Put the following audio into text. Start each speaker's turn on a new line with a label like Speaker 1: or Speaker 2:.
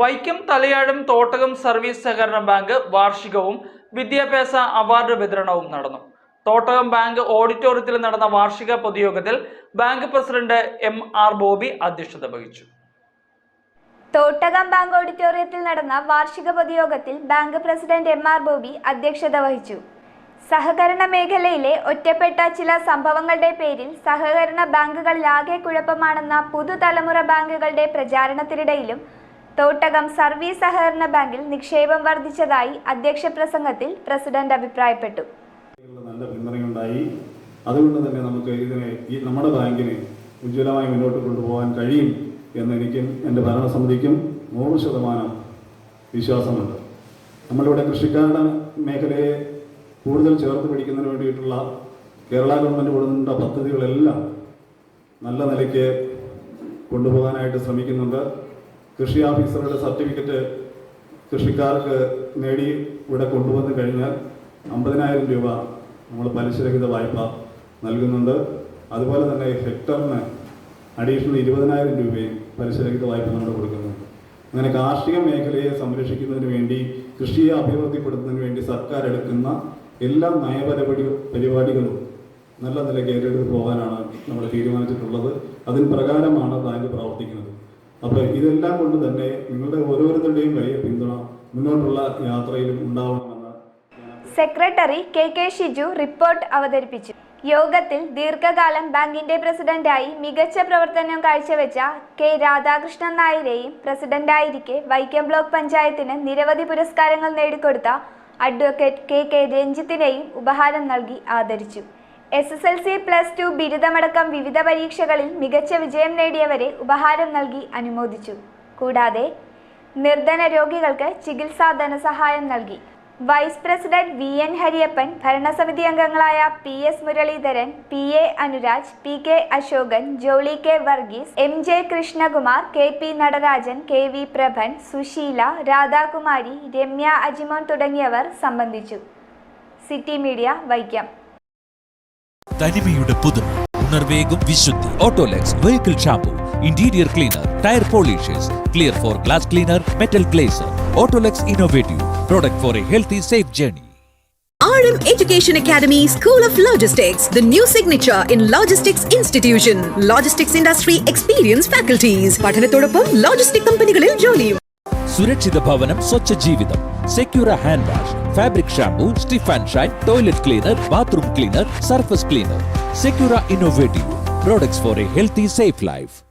Speaker 1: വൈക്കം തലയാടും തോട്ടകം സർവീസ് സഹകരണ ബാങ്ക് വാർഷികവും വിദ്യാഭ്യാസ അവാർഡ് വിതരണവും നടന്നു. തോട്ടകം ബാങ്ക് ഓഡിറ്റോറിയത്തിൽ നടന്ന വാർഷിക പൊതുയോഗത്തിൽ bank president M R Bobby അധ്യക്ഷത വഹിച്ചു.
Speaker 2: തോട്ടകം ബാങ്ക് ഓഡിറ്റോറിയത്തിൽ നടന്ന വാർഷിക പൊതുയോഗത്തിൽ bank president M R Bobby അധ്യക്ഷത വഹിച്ചു. സഹകരണ മേഖലയിലെ ഒറ്റപ്പെട്ട ചില സംഭവങ്ങളുടെ പേരിൽ സഹകരണ ബാങ്കുകളിലാകെ കുഴപ്പമാണെന്ന പുതുതലമുറ ബാങ്കുകളുടെ പ്രചാരണത്തിനിടയിലും തോട്ടകം സർവീസ് സഹകരണ ബാങ്കിൽ നിക്ഷേപം വർദ്ധിച്ചതായി അധ്യക്ഷ പ്രസംഗത്തിൽ പ്രസിഡന്റ് അഭിപ്രായപ്പെട്ടു.
Speaker 3: നല്ല പിന്തുണയുണ്ടായി. അതുകൊണ്ട് തന്നെ നമുക്ക് ഇതിനെ ഈ നമ്മുടെ ബാങ്കിനെ ഉജ്ജ്വലമായി മുന്നോട്ട് കൊണ്ടുപോകാൻ കഴിയും എന്ന് എനിക്കും എന്റെ ഭരണസമിതിക്കും നൂറ് ശതമാനം വിശ്വാസമുണ്ട്. നമ്മളിവിടെ കൃഷിക്കാരുടെ മേഖലയെ കൂടുതൽ ചേർത്ത് പിടിക്കുന്നതിന് വേണ്ടിയിട്ടുള്ള കേരള ഗവൺമെന്റ് കൊടുക്കുന്ന പദ്ധതികളെല്ലാം നല്ല നിലയ്ക്ക് കൊണ്ടുപോകാനായിട്ട് ശ്രമിക്കുന്നുണ്ട്. കൃഷി ഓഫീസറുടെ സർട്ടിഫിക്കറ്റ് കൃഷിക്കാർക്ക് നേടി ഇവിടെ കൊണ്ടുവന്നു കഴിഞ്ഞാൽ അമ്പതിനായിരം രൂപ നമ്മൾ പലിശരഹിത വായ്പ നൽകുന്നുണ്ട്. അതുപോലെ തന്നെ ഹെക്ടറിന് അഡീഷണൽ ഇരുപതിനായിരം രൂപയും പലിശരഹിത വായ്പ നമ്മൾ കൊടുക്കുന്നുണ്ട്. അങ്ങനെ കാർഷിക മേഖലയെ സംരക്ഷിക്കുന്നതിന് വേണ്ടി കൃഷിയെ അഭിവൃദ്ധിപ്പെടുത്തുന്നതിന് വേണ്ടി സർക്കാർ എടുക്കുന്ന എല്ലാ നയപരപടി പരിപാടികളും നല്ല നിലയ്ക്ക് ഏറ്റെടുത്ത് പോകാനാണ് നമ്മൾ തീരുമാനിച്ചിട്ടുള്ളത്. അതിന് പ്രകാരമാണ് ബാങ്ക് പ്രവർത്തിക്കുന്നത്. അപ്പോൾ ഇതെല്ലാം കൊണ്ട് തന്നെ നിങ്ങളുടെ ഓരോരുത്തരുടെയും വലിയ പിന്തുണ മുന്നോട്ടുള്ള യാത്രയിലും ഉണ്ടാവണമെന്ന്
Speaker 2: secretary K K Shiju report അവതരിപ്പിച്ചു. യോഗത്തിൽ ദീർഘകാലം ബാങ്കിന്റെ പ്രസിഡന്റായി മികച്ച പ്രവർത്തനം കാഴ്ചവെച്ച കെ രാധാകൃഷ്ണൻ നായരെയും പ്രസിഡന്റായിരിക്കെ വൈക്കം ബ്ലോക്ക് പഞ്ചായത്തിന് നിരവധി പുരസ്കാരങ്ങൾ നേടിക്കൊടുത്ത അഡ്വക്കേറ്റ് കെ കെ രഞ്ജിത്തിനെയും ഉപഹാരം നൽകി ആദരിച്ചു. S S L C plus two ബിരുദമടക്കം വിവിധ പരീക്ഷകളിൽ മികച്ച വിജയം നേടിയവരെ ഉപഹാരം നൽകി അനുമോദിച്ചു. കൂടാതെ നിർധന രോഗികൾക്ക് ചികിത്സാ ധനസഹായം നൽകി. Vice president V N Hariyappan ഭരണസമിതി അംഗങ്ങളായ P S Muraleedharan P A Anuraj P K Ashokan Jolly K Varghese M J Krishnakumar K P Natarajan K V Prabhan Susheela Radhakumari Ramya Ajimon തുടങ്ങിയവർ സംബന്ധിച്ചു. City media Vaikom.
Speaker 4: തനിമയുടെ പുതുമ ഉണർവേകും വിശുദ്ധി Autolex vehicle shampoo interior cleaner tyre polishers clear for glass cleaner metal glazer Autolex innovative product for a healthy safe journey
Speaker 5: RM Education Academy School of Logistics, the new signature in Logistics Institution. Logistics Industry Experience Faculties. പഠനത്തോടൊപ്പം logistic കമ്പനികളിൽ ജോലിയും
Speaker 4: സുരക്ഷിത ഭവനം സ്വച്ഛ ജീവിതം. Secura hand wash fabric shampoo stiff and shine toilet cleaner bathroom cleaner surface cleaner. Secura innovative products for a healthy safe life.